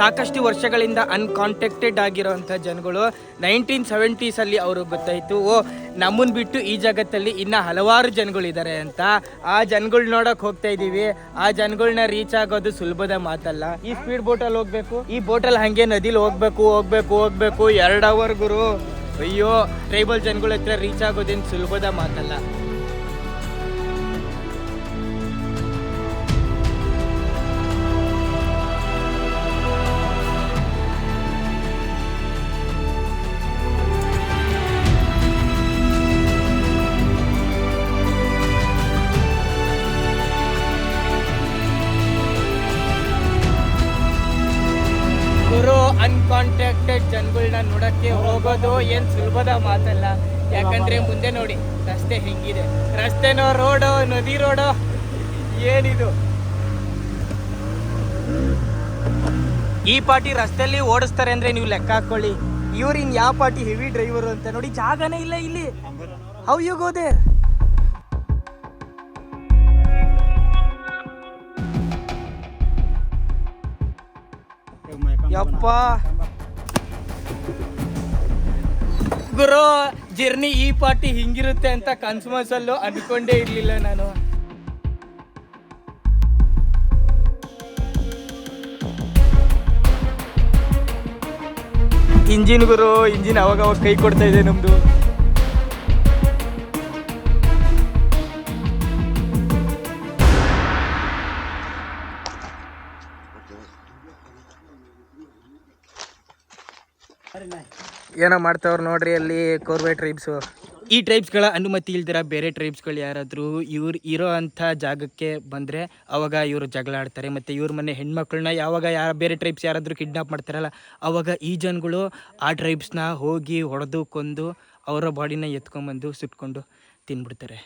ಸಾಕಷ್ಟು ವರ್ಷಗಳಿಂದ ಅನ್ಕಾಂಟ್ಯಾಕ್ಟೆಡ್ ಆಗಿರೋವಂಥ ಜನಗಳು ನೈನ್ಟೀನ್ ಸೆವೆಂಟೀಸಲ್ಲಿ ಅವರು ಗೊತ್ತಾಯಿತು, ಓ ನಮ್ಮನ್ನು ಬಿಟ್ಟು ಈ ಜಗತ್ತಲ್ಲಿ ಇನ್ನು ಹಲವಾರು ಜನಗಳಿದ್ದಾರೆ ಅಂತ. ಆ ಜನಗಳು ನೋಡೋಕೆ ಹೋಗ್ತಾ ಇದ್ದೀವಿ ಆ ಜನಗಳನ್ನ ರೀಚ್ ಆಗೋದು ಸುಲಭದ ಮಾತಲ್ಲ. ಈ ಸ್ಪೀಡ್ ಬೋಟಲ್ಲಿ ಹೋಗ್ಬೇಕು? ಈ ಬೋಟಲ್ಲಿ ಹಾಗೆ ನದಿಲಿ ಹೋಗ್ಬೇಕು ಹೋಗ್ಬೇಕು ಹೋಗ್ಬೇಕು. ಎರಡು ಅವರ್ ಗುರು. ಅಯ್ಯೋ ಟ್ರೈಬಲ್ ಜನಗಳ ಹತ್ರ ರೀಚ್ ಆಗೋದೇನು ಸುಲಭದ ಮಾತಲ್ಲ. ಅನ್ಕಾಂಟ್ಯಾಕ್ಟೆಡ್ ಜನಗಳನ್ನ ನೋಡೋಕ್ಕೆ ಹೋಗೋದು ಏನು ಸುಲಭದ ಮಾತಲ್ಲ. ಯಾಕಂದ್ರೆ ಮುಂದೆ ನೋಡಿ, ರಸ್ತೆ ಹೆಂಗಿದೆ. ರಸ್ತೆನೋ ರೋಡೋ, ನದಿ ರೋಡೋ, ಏನಿದು? ಈ ಪಾಟಿ ರಸ್ತೆಯಲ್ಲಿ ಓಡಿಸ್ತಾರೆ ಅಂದ್ರೆ ನೀವು ಲೆಕ್ಕ ಹಾಕೊಳ್ಳಿ. ಇವ್ರಿನ್ ಯಾವ ಪಾಟಿ ಹೆವಿ ಡ್ರೈವರ್ ಅಂತ ನೋಡಿ, ಜಾಗನೇ ಇಲ್ಲ ಇಲ್ಲಿ. ಹೌ ಯು ಗೋ ದೇರ್ ಯಪ್ಪ. ಗುರು ಜರ್ನಿ ಈ ಪಾರ್ಟಿ ಹಿಂಗಿರುತ್ತೆ ಅಂತ ಕನ್ಸ್ಮಸಲ್ಲೂ ಅನ್ಕೊಂಡೇ ಇರಲಿಲ್ಲ ನಾನು. ಇಂಜಿನ್ ಗುರು ಇಂಜಿನ್ ಅವಾಗ ಅವಾಗ ಕೈ ಕೊಡ್ತಾ ಇದೆ ನಮ್ದು. ಏನೋ ಮಾಡ್ತಾವ್ರು ನೋಡ್ರಿ ಅಲ್ಲಿ ಕೋರ್ವೆ ಟ್ರೈಬ್ಸು ಈ ಟ್ರೈಬ್ಸ್ಗಳ ಅನುಮತಿ ಇಲ್ದಿರ ಬೇರೆ ಟ್ರೈಬ್ಸ್ಗಳು ಯಾರಾದರೂ ಇವ್ರು ಇರೋ ಅಂಥ ಜಾಗಕ್ಕೆ ಬಂದರೆ ಅವಾಗ ಇವರು ಜಗಳ ಆಡ್ತಾರೆ ಮತ್ತು ಇವ್ರ ಮನೆ ಹೆಣ್ಮಕ್ಳನ್ನ ಯಾವಾಗ ಯಾರು ಬೇರೆ ಟ್ರೈಬ್ಸ್ ಯಾರಾದರೂ ಕಿಡ್ನಾಪ್ ಮಾಡ್ತಾರಲ್ಲ, ಅವಾಗ ಈ ಜನಗಳು ಆ ಟ್ರೈಬ್ಸ್ನ ಹೋಗಿ ಹೊಡೆದು ಕೊಂದು ಅವರ ಬಾಡಿನ ಎತ್ಕೊಂಬಂದು ಸುಟ್ಕೊಂಡು ತಿನ್ಬಿಡ್ತಾರೆ.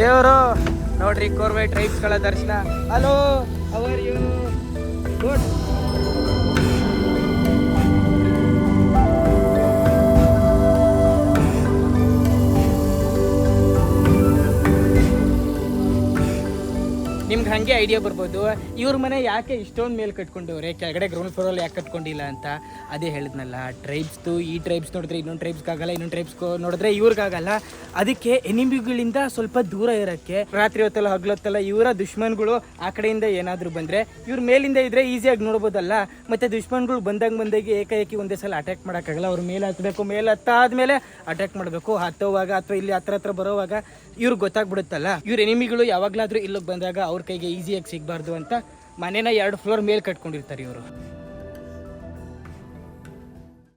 ದೇವರು ನೋಡ್ರಿ ಕೋರ್ವೆ ಟ್ರೈಬ್ಸ್ಗಳ ದರ್ಶನ. ಹಲೋ ಅವರ್ ಯು ಗುಡ್ ನಿಮ್ಗೆ ಹಾಗೆ ಐಡಿಯಾ ಬರ್ಬೋದು. ಇವ್ರ ಮನೆ ಯಾಕೆ ಇಷ್ಟೊಂದು ಮೇಲೆ ಕಟ್ಕೊಂಡವ್ರೆ? ಕೆಳಗಡೆ ಗ್ರೌಂಡ್ ಫ್ಲೋರಲ್ಲಿ ಯಾಕೆ ಕಟ್ಕೊಂಡಿಲ್ಲ ಅಂತ ಅದೇ ಹೇಳಿದ್ನಲ್ಲ. ಟ್ರೈಬ್ಸ್ದು ಈ ಟ್ರೈಬ್ಸ್ ನೋಡಿದ್ರೆ ಇನ್ನೊಂದು ಟ್ರೈಬ್ಸ್ಗಾಗಲ್ಲ ಇನ್ನೊಂದು ಟ್ರೈಬ್ಸ್ ನೋಡಿದ್ರೆ ಇವ್ರಿಗಾಗಲ್ಲ ಅದಕ್ಕೆ ಎನಿಮಿಗಳಿಂದ ಸ್ವಲ್ಪ ದೂರ ಇರೋಕ್ಕೆ, ರಾತ್ರಿ ಹೊತ್ತಲ್ಲ ಹಗ್ಲೊತ್ತಲ್ಲ ಇವರ ದುಷ್ಮನ್ಗಳು ಆ ಕಡೆಯಿಂದ ಏನಾದರೂ ಬಂದರೆ, ಇವ್ರ ಮೇಲಿಂದ ಇದ್ದರೆ ಈಸಿಯಾಗಿ ನೋಡ್ಬೋದಲ್ಲ. ಮತ್ತು ದುಷ್ಮನ್ಗಳು ಬಂದಾಗ ಬಂದಾಗಿ ಏಕಾಏಕಿ ಒಂದೇ ಸಲ ಅಟ್ಯಾಕ್ ಮಾಡೋಕ್ಕಾಗಲ್ಲ. ಅವ್ರ ಮೇಲೆ ಹತ್ತಬೇಕು ಮೇಲೆ ಹತ್ತಾದ್ಮೇಲೆ ಅಟ್ಯಾಕ್ ಮಾಡಬೇಕು. ಹತ್ತೋವಾಗ ಅಥವಾ ಇಲ್ಲಿ ಹತ್ರ ಹತ್ರ ಬರೋವಾಗ ಇವ್ರಿಗೆ ಗೊತ್ತಾಗ್ಬಿಡುತ್ತಲ್ಲ. ಇವ್ರ ಎನಿಮಿಗಳು ಯಾವಾಗಲಾದ್ರೂ ಇಲ್ಲಿಗೆ ಬಂದಾಗ ಅವ್ರ ಕೈಗೆ ಈಸಿಯಾಗಿ ಸಿಗಬಾರ್ದು ಅಂತ ಮನೇನ ಎರಡು ಫ್ಲೋರ್ ಮೇಲೆ ಕಟ್ಕೊಂಡಿರ್ತಾರೆ ಇವರು.